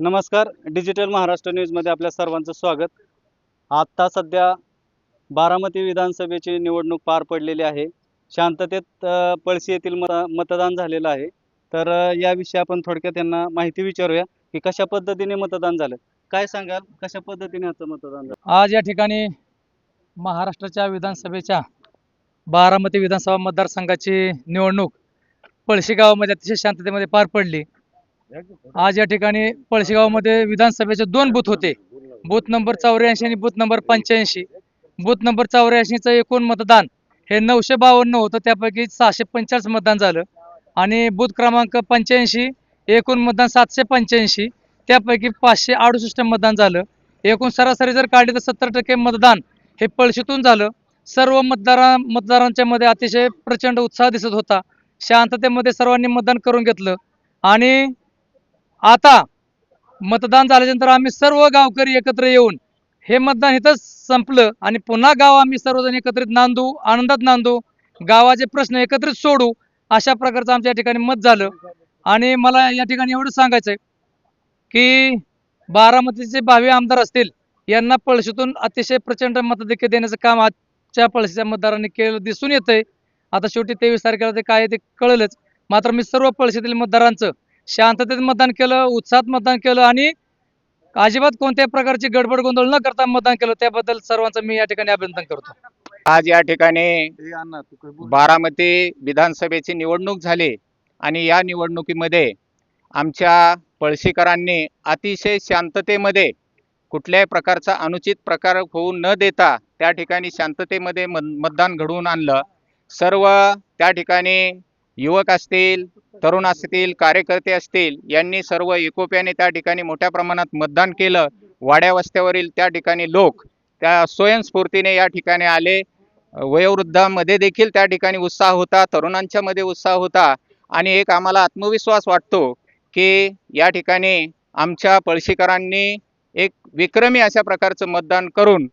नमस्कार डिजिटल महाराष्ट्र न्यूजमध्ये आपल्या सर्वांचं स्वागत. आत्ता सध्या बारामती विधानसभेची निवडणूक पार पडलेली आहे. शांततेत पळशी येथील मत मतदान झालेलं आहे. तर याविषयी आपण थोडक्यात त्यांना माहिती विचारूया की कशा पद्धतीने मतदान झालं? काय सांगाल? कशा पद्धतीने याचं मतदान झालं? आज या ठिकाणी महाराष्ट्राच्या विधानसभेच्या बारामती विधानसभा मतदारसंघाची निवडणूक पळशी गावामध्ये अतिशय शांततेमध्ये पार पडली. आज या ठिकाणी पळशीगावमध्ये विधानसभेचे दोन बूथ होते. बूथ नंबर चौऱ्याऐंशी आणि बूथ नंबर पंच्याऐंशी. बूथ नंबर चौऱ्याऐंशीचं एकूण मतदान हे नऊशे बावन्न होतं त्यापैकी सहाशे पंचाळीस मतदान झालं. आणि बूथ क्रमांक पंच्याऐंशी एकूण मतदान सातशे पंच्याऐंशी त्यापैकी पाचशे अडुसष्ट मतदान झालं. एकूण सरासरी जर काढली तर सत्तर टक्के मतदान हे पळशीतून झालं. सर्व मतदारा मतदारांच्या मध्ये अतिशय प्रचंड उत्साह दिसत होता. शांततेमध्ये सर्वांनी मतदान करून घेतलं. आणि आता मतदान झाल्यानंतर आम्ही सर्व गावकरी एकत्र येऊन हे मतदान इथंच संपलं आणि पुन्हा गाव आम्ही सर्वजण एकत्रित नांदू आनंदात नांदू गावाचे प्रश्न एकत्रित सोडू अशा प्रकारचं आमच्या या ठिकाणी मत झालं. आणि मला या ठिकाणी एवढं सांगायचं आहे की बारामतीचे भावी आमदार असतील यांना पळशीतून अतिशय प्रचंड मतदेखील देण्याचं काम आजच्या पळशीच्या मतदारांनी केलं दिसून येतंय. आता शेवटी तेवीस तारखेला ते काय ते कळलंच. मात्र मी सर्व पळशीतील मतदारांचं शांततेत मतदान केलं उत्साहात मतदान केलं आणि अजिबात कोणत्याही प्रकारची गडबड गोंधळ न करता मतदान केलं त्याबद्दल सर्वांचं मी या ठिकाणी अभिनंदन करतो. आज या ठिकाणी बारामती विधानसभेची निवडणूक झाली आणि या निवडणुकीमध्ये आमच्या पळशीकरांनी अतिशय शांततेमध्ये कुठल्याही प्रकारचा अनुचित प्रकार होऊ न देता त्या ठिकाणी शांततेमध्ये मत मतदान घडवून आणलं. सर्व त्या ठिकाणी युवक असतील तरुण असतील कार्यकर्ते असतील यांनी सर्व एकोप्याने त्या ठिकाणी मोठ्या प्रमाणात मतदान केलं. वाड्या वस्त्यावरील त्या ठिकाणी लोक त्या स्वयंस्फूर्तीने या ठिकाणी आले. वयोवृद्धामध्ये देखील त्या ठिकाणी उत्साह होता तरुणांच्या मध्ये उत्साह होता. आणि एक आम्हाला आत्मविश्वास वाटतो की या ठिकाणी आमच्या पळशीकरांनी एक विक्रमी अशा प्रकारचं मतदान करून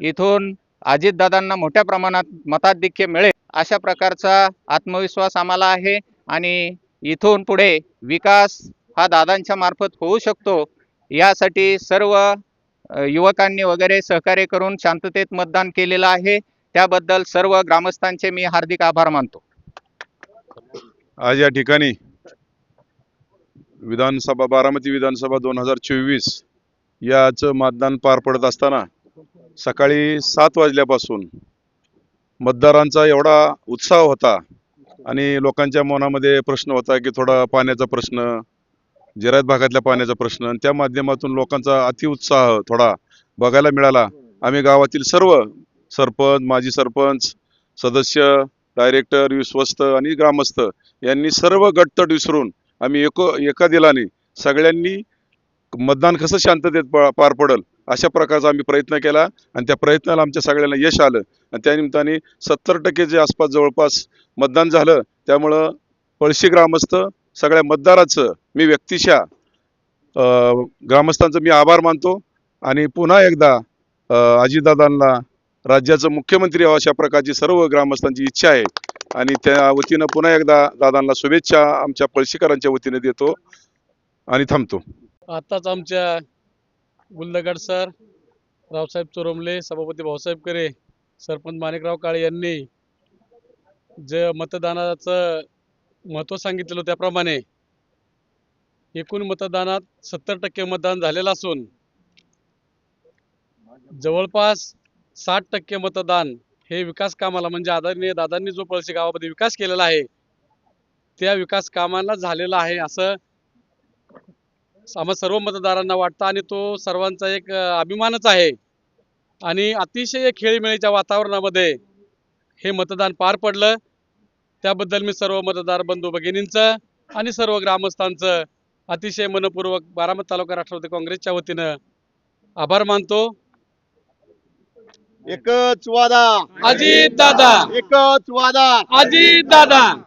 इथून अजितदादांना मोठ्या प्रमाणात मताधिक्य मिळेल. अशा प्रकारचा आत्मविश्वास आम्हाला आहे आणि इथून पुढे विकास हा दादांच्या मार्फत होऊ शकतो. यासाठी सर्व युवकांनी वगैरे सहकार्य करून शांततेत मतदान केलेलं आहे. त्याबद्दल सर्व ग्रामस्थांचे मी हार्दिक आभार मानतो. आज या ठिकाणी विधानसभा बारामती विधानसभा दोन हजार चोवीस याचं मतदान पार पडत असताना सकाळी सात वाजल्यापासून मतदारांचा एवढा उत्साह होता आणि लोकांच्या मनामध्ये प्रश्न होता की थोडा पाण्याचा प्रश्न जिरायत भागातल्या पाण्याचा प्रश्न आणि त्या माध्यमातून लोकांचा अतिउत्साह थोडा बघायला मिळाला. आम्ही गावातील सर्व सरपंच माजी सरपंच सदस्य डायरेक्टर विश्वस्त आणि ग्रामस्थ यांनी सर्व गटतट विसरून आम्ही एको एका दिलाने सगळ्यांनी मतदान कसं शांततेत पार पडल? अशा प्रकारचा आम्ही प्रयत्न केला आणि त्या प्रयत्नाला आमच्या सगळ्यांना यश आलं. आणि त्या निमित्ताने सत्तर टक्केचे आसपास जवळपास मतदान झालं त्यामुळं पळशी ग्रामस्थ सगळ्या मतदाराचं मी व्यक्तिशा ग्रामस्थांचं मी आभार मानतो. आणि पुन्हा एकदा अजितदादांना राज्याचं मुख्यमंत्री अशा प्रकारची सर्व ग्रामस्थांची इच्छा आहे. आणि त्या वतीनं पुन्हा एकदा दादांना शुभेच्छा आमच्या पळशीकरांच्या वतीने देतो आणि थांबतो. आत्ताच आमच्या गुल्लगड सर रावसाहेब चोरमले सभापती भाऊसाहेब करे सरपंच माणिकराव काळे यांनी जे मतदानाचं महत्त्व सांगितलेलं त्याप्रमाणे एकूण मतदानात सत्तर टक्के मतदान झालेलं असून जवळपास साठ टक्के मतदान हे विकास कामाला म्हणजे आदरणीय दादांनी जो पळशी गावामध्ये विकास केलेला आहे त्या विकास कामाला झालेला आहे असं आम्हा सर्व मतदारांना वाटतं आणि तो सर्वांचा एक अभिमानच आहे. आणि अतिशय खेळीमेळीच्या वातावरणामध्ये हे मतदान पार पडलं. त्याबद्दल मी सर्व मतदार बंधू भगिनींचं आणि सर्व ग्रामस्थांचं अतिशय मनपूर्वक बारामती तालुका राष्ट्रवादी काँग्रेसच्या वतीनं आभार मानतो. एकच वादा. अजित दादा. एकच वादा. अजित दादा.